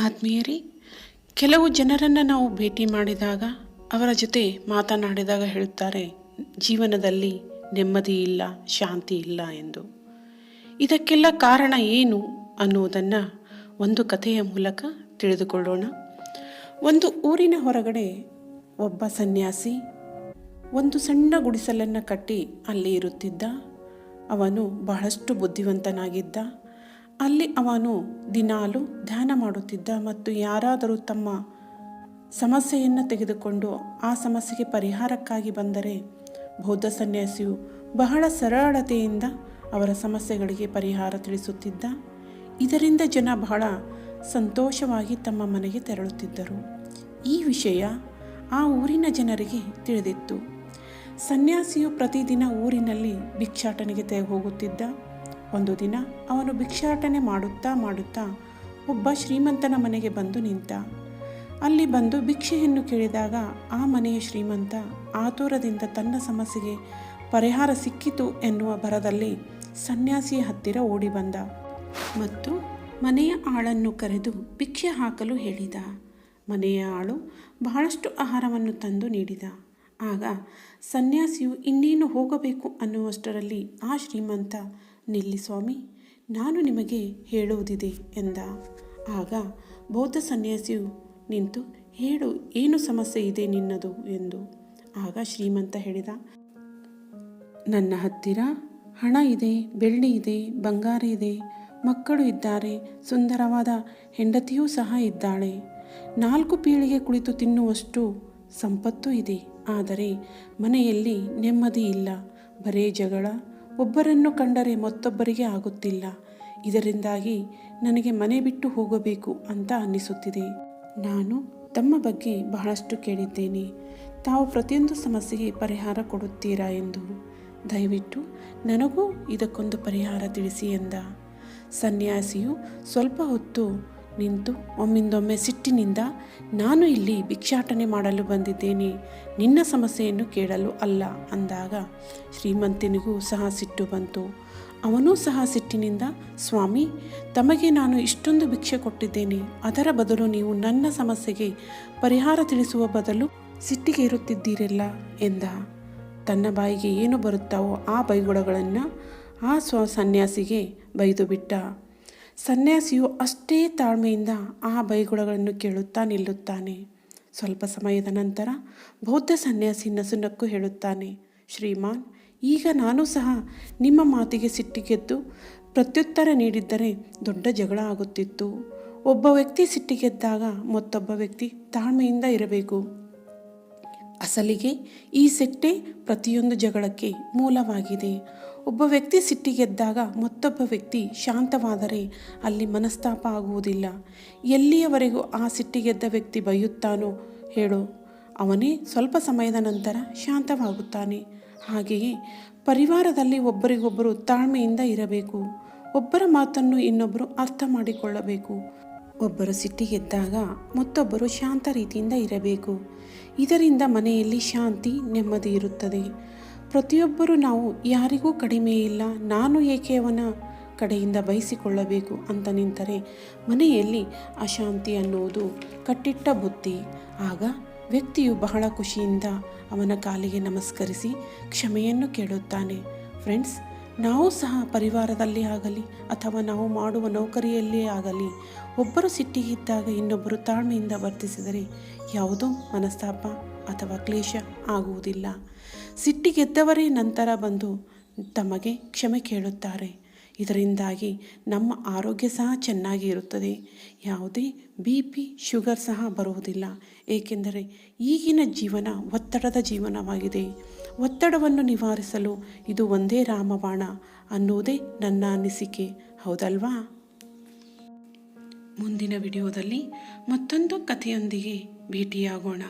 ಆತ್ಮೀಯರೇ, ಕೆಲವು ಜನರನ್ನು ನಾವು ಭೇಟಿ ಮಾಡಿದಾಗ ಅವರ ಜೊತೆ ಮಾತನಾಡಿದಾಗ ಹೇಳುತ್ತಾರೆ, ಜೀವನದಲ್ಲಿ ನೆಮ್ಮದಿ ಇಲ್ಲ, ಶಾಂತಿ ಇಲ್ಲ ಎಂದು. ಇದಕ್ಕೆಲ್ಲ ಕಾರಣ ಏನು ಅನ್ನುವುದನ್ನು ಒಂದು ಕಥೆಯ ಮೂಲಕ ತಿಳಿದುಕೊಳ್ಳೋಣ. ಒಂದು ಊರಿನ ಹೊರಗಡೆ ಒಬ್ಬ ಸನ್ಯಾಸಿ ಒಂದು ಸಣ್ಣ ಗುಡಿಸಲನ್ನು ಕಟ್ಟಿ ಅಲ್ಲಿ ಇರುತ್ತಿದ್ದ. ಅವನು ಬಹಳಷ್ಟು ಬುದ್ಧಿವಂತನಾಗಿದ್ದ. ಅಲ್ಲಿ ಅವನು ದಿನಾಲು ಧ್ಯಾನ ಮಾಡುತ್ತಿದ್ದ ಮತ್ತು ಯಾರಾದರೂ ತಮ್ಮ ಸಮಸ್ಯೆಯನ್ನು ತೆಗೆದುಕೊಂಡು ಆ ಸಮಸ್ಯೆಗೆ ಪರಿಹಾರಕ್ಕಾಗಿ ಬಂದರೆ ಬೌದ್ಧ ಸನ್ಯಾಸಿಯು ಬಹಳ ಸರಳತೆಯಿಂದ ಅವರ ಸಮಸ್ಯೆಗಳಿಗೆ ಪರಿಹಾರ ತಿಳಿಸುತ್ತಿದ್ದ. ಇದರಿಂದ ಜನ ಬಹಳ ಸಂತೋಷವಾಗಿ ತಮ್ಮ ಮನೆಗೆ ತೆರಳುತ್ತಿದ್ದರು. ಈ ವಿಷಯ ಆ ಊರಿನ ಜನರಿಗೆ ತಿಳಿದಿತ್ತು. ಸನ್ಯಾಸಿಯು ಪ್ರತಿದಿನ ಊರಿನಲ್ಲಿ ಭಿಕ್ಷಾಟನೆಗೆ ಹೋಗುತ್ತಿದ್ದ ಒಂದು ದಿನ ಅವನು ಭಿಕ್ಷಾಟನೆ ಮಾಡುತ್ತಾ ಮಾಡುತ್ತಾ ಒಬ್ಬ ಶ್ರೀಮಂತನ ಮನೆಗೆ ಬಂದು ನಿಂತ. ಅಲ್ಲಿ ಬಂದು ಭಿಕ್ಷೆಯನ್ನು ಕೇಳಿದಾಗ ಆ ಮನೆಯ ಶ್ರೀಮಂತ ಆತುರದಿಂದ ತನ್ನ ಸಮಸ್ಯೆಗೆ ಪರಿಹಾರ ಸಿಕ್ಕಿತು ಎನ್ನುವ ಭರದಲ್ಲಿ ಸನ್ಯಾಸಿಯ ಹತ್ತಿರ ಓಡಿ ಬಂದ ಮತ್ತು ಮನೆಯ ಆಳನ್ನು ಕರೆದು ಭಿಕ್ಷೆ ಹಾಕಲು ಹೇಳಿದ. ಮನೆಯ ಆಳು ಬಹಳಷ್ಟು ಆಹಾರವನ್ನು ತಂದು ನೀಡಿದ. ಆಗ ಸನ್ಯಾಸಿಯು ಇನ್ನೇನು ಹೋಗಬೇಕು ಅನ್ನುವಷ್ಟರಲ್ಲಿ ಆ ಶ್ರೀಮಂತ ನಿಲ್ಲಿ ಸ್ವಾಮಿ, ನಾನು ನಿಮಗೆ ಹೇಳುವುದಿದೆ ಎಂದ. ಆಗ ಬೌದ್ಧ ಸನ್ಯಾಸಿಯು ನಿಂತು, ಹೇಳು, ಏನು ಸಮಸ್ಯೆ ಇದೆ ನಿನ್ನದು ಎಂದು. ಆಗ ಶ್ರೀಮಂತ ಹೇಳಿದ, ನನ್ನ ಹತ್ತಿರ ಹಣ ಇದೆ, ಬೆಳ್ಳಿ ಇದೆ, ಬಂಗಾರ ಇದೆ, ಮಕ್ಕಳು ಇದ್ದಾರೆ, ಸುಂದರವಾದ ಹೆಂಡತಿಯೂ ಸಹ ಇದ್ದಾಳೆ. ನಾಲ್ಕು ಪೀಳಿಗೆ ಕುಳಿತು ತಿನ್ನುವಷ್ಟು ಸಂಪತ್ತು ಇದೆ, ಆದರೆ ಮನೆಯಲ್ಲಿ ನೆಮ್ಮದಿ ಇಲ್ಲ. ಬರೇ ಜಗಳ ಒಬ್ಬರನ್ನು ಕಂಡರೆ ಮತ್ತೊಬ್ಬರಿಗೆ ಆಗುತ್ತಿಲ್ಲ. ಇದರಿಂದಾಗಿ ನನಗೆ ಮನೆ ಬಿಟ್ಟು ಹೋಗಬೇಕು ಅಂತ ಅನ್ನಿಸುತ್ತಿದೆ. ನಾನು ತಮ್ಮ ಬಗ್ಗೆ ಬಹಳಷ್ಟು ಕೇಳಿದ್ದೇನೆ. ತಾವು ಪ್ರತಿಯೊಂದು ಸಮಸ್ಯೆಗೆ ಪರಿಹಾರ ಕೊಡುತ್ತೀರಾ ಎಂದು. ದಯವಿಟ್ಟು ನನಗೂ ಇದಕ್ಕೊಂದು ಪರಿಹಾರ ತಿಳಿಸಿ ಎಂದ. ಸನ್ಯಾಸಿಯು ಸ್ವಲ್ಪ ಹೊತ್ತು ನಿಂತು ಒಮ್ಮಿಂದೊಮ್ಮೆ ಸಿಟ್ಟಿನಿಂದ, ನಾನು ಇಲ್ಲಿ ಭಿಕ್ಷಾಟನೆ ಮಾಡಲು ಬಂದಿದ್ದೇನೆ, ನಿನ್ನ ಸಮಸ್ಯೆಯನ್ನು ಕೇಳಲು ಅಲ್ಲ ಅಂದಾಗ ಶ್ರೀಮಂತನಿಗೂ ಸಹ ಸಿಟ್ಟು ಬಂತು. ಅವನೂ ಸಹ ಸಿಟ್ಟಿನಿಂದ, ಸ್ವಾಮಿ, ತಮಗೆ ನಾನು ಇಷ್ಟೊಂದು ಭಿಕ್ಷೆ ಕೊಟ್ಟಿದ್ದೇನೆ, ಅದರ ಬದಲು ನೀವು ನನ್ನ ಸಮಸ್ಯೆಗೆ ಪರಿಹಾರ ತಿಳಿಸುವ ಬದಲು ಸಿಟ್ಟಿಗೆ ಇರುತ್ತಿದ್ದೀರಲ್ಲ ಎಂದ. ತನ್ನ ಬಾಯಿಗೆ ಏನು ಬರುತ್ತಾವೋ ಆ ಬೈಗುಳಗಳನ್ನು ಆ ಸ್ವ ಸನ್ಯಾಸಿಗೆ ಬೈದು ಬಿಟ್ಟ. ಸನ್ಯಾಸಿಯು ಅಷ್ಟೇ ತಾಳ್ಮೆಯಿಂದ ಆ ಬೈಗುಳಗಳನ್ನು ಕೇಳುತ್ತಾ ನಿಲ್ಲುತ್ತಾನೆ. ಸ್ವಲ್ಪ ಸಮಯದ ನಂತರ ಬೌದ್ಧ ಸನ್ಯಾಸಿ ನಸುನಕ್ಕು ಹೇಳುತ್ತಾನೆ, ಶ್ರೀಮಾನ್, ಈಗ ನಾನು ಸಹ ನಿಮ್ಮ ಮಾತಿಗೆ ಸಿಟ್ಟಿಗೆದ್ದು ಪ್ರತ್ಯುತ್ತರ ನೀಡಿದ್ದರೆ ದೊಡ್ಡ ಜಗಳ ಆಗುತ್ತಿತ್ತು. ಒಬ್ಬ ವ್ಯಕ್ತಿ ಸಿಟ್ಟಿಗೆದ್ದಾಗ ಮತ್ತೊಬ್ಬ ವ್ಯಕ್ತಿ ತಾಳ್ಮೆಯಿಂದ ಇರಬೇಕು. ಅಸಲಿಗೆ ಈ ಸಿಟ್ಟೆ ಪ್ರತಿಯೊಂದು ಜಗಳಕ್ಕೆ ಮೂಲವಾಗಿದೆ. ಒಬ್ಬ ವ್ಯಕ್ತಿ ಸಿಟ್ಟಿಗೆದ್ದಾಗ ಮತ್ತೊಬ್ಬ ವ್ಯಕ್ತಿ ಶಾಂತವಾದರೆ ಅಲ್ಲಿ ಮನಸ್ತಾಪ ಆಗುವುದಿಲ್ಲ. ಎಲ್ಲಿಯವರೆಗೂ ಆ ಸಿಟ್ಟಿಗೆದ್ದ ವ್ಯಕ್ತಿ ಬೈಯುತ್ತಾನೋ ಹೇಳು. ಅವನೇ ಸ್ವಲ್ಪ ಸಮಯದ ನಂತರ ಶಾಂತವಾಗುತ್ತಾನೆ. ಹಾಗೆಯೇ ಪರಿವಾರದಲ್ಲಿ ಒಬ್ಬರಿಗೊಬ್ಬರು ತಾಳ್ಮೆಯಿಂದ ಇರಬೇಕು. ಒಬ್ಬರ ಮಾತನ್ನು ಇನ್ನೊಬ್ಬರು ಅರ್ಥ ಮಾಡಿಕೊಳ್ಳಬೇಕು. ಒಬ್ಬರು ಸಿಟ್ಟಿಗೆದ್ದಾಗ ಮತ್ತೊಬ್ಬರು ಶಾಂತ ರೀತಿಯಿಂದ ಇರಬೇಕು. ಇದರಿಂದ ಮನೆಯಲ್ಲಿ ಶಾಂತಿ ನೆಮ್ಮದಿ ಇರುತ್ತದೆ. ಪ್ರತಿಯೊಬ್ಬರು ನಾವು ಯಾರಿಗೂ ಕಡಿಮೆ ಇಲ್ಲ, ನಾನು ಏಕೆ ಅವನ ಕಡೆಯಿಂದ ಬಯಸಿಕೊಳ್ಳಬೇಕು ಅಂತ ನಿಂತರೆ ಮನೆಯಲ್ಲಿ ಅಶಾಂತಿ ಅನ್ನುವುದು ಕಟ್ಟಿಟ್ಟ ಬುತ್ತಿ ಆಗ ವ್ಯಕ್ತಿಯು ಬಹಳ ಖುಷಿಯಿಂದ ಅವನ ಕಾಲಿಗೆ ನಮಸ್ಕರಿಸಿ ಕ್ಷಮೆಯನ್ನು ಕೇಳುತ್ತಾನೆ. ಫ್ರೆಂಡ್ಸ್ ನಾವು ಸಹ ಪರಿವಾರದಲ್ಲಿ ಆಗಲಿ ಅಥವಾ ನಾವು ಮಾಡುವ ನೌಕರಿಯಲ್ಲೇ ಆಗಲಿ, ಒಬ್ಬರು ಸಿಟ್ಟಿಗಿದ್ದಾಗ ಇನ್ನೊಬ್ಬರು ತಾಳ್ಮೆಯಿಂದ ವರ್ತಿಸಿದರೆ ಯಾವುದೋ ಮನಸ್ತಾಪ ಅಥವಾ ಕ್ಲೇಶ ಆಗುವುದಿಲ್ಲ. ಸಿಟ್ಟಿಗೆದ್ದವರೇ ನಂತರ ಬಂದು ತಮಗೆ ಕ್ಷಮೆ ಕೇಳುತ್ತಾರೆ. ಇದರಿಂದಾಗಿ ನಮ್ಮ ಆರೋಗ್ಯ ಸಹ ಚೆನ್ನಾಗಿ ಇರುತ್ತದೆ. ಯಾವುದೇ ಬಿ ಪಿ ಶುಗರ್ ಸಹ ಬರುವುದಿಲ್ಲ. ಏಕೆಂದರೆ ಈಗಿನ ಜೀವನ ಒತ್ತಡದ ಜೀವನವಾಗಿದೆ. ಒತ್ತಡವನ್ನು ನಿವಾರಿಸಲು ಇದು ಒಂದೇ ರಾಮಬಾಣ ಅನ್ನುವುದೇ ನನ್ನ ಅನಿಸಿಕೆ ಹೌದಲ್ವಾ? ಮುಂದಿನ ವಿಡಿಯೋದಲ್ಲಿ ಮತ್ತೊಂದು ಕಥೆಯೊಂದಿಗೆ ಭೇಟಿಯಾಗೋಣ.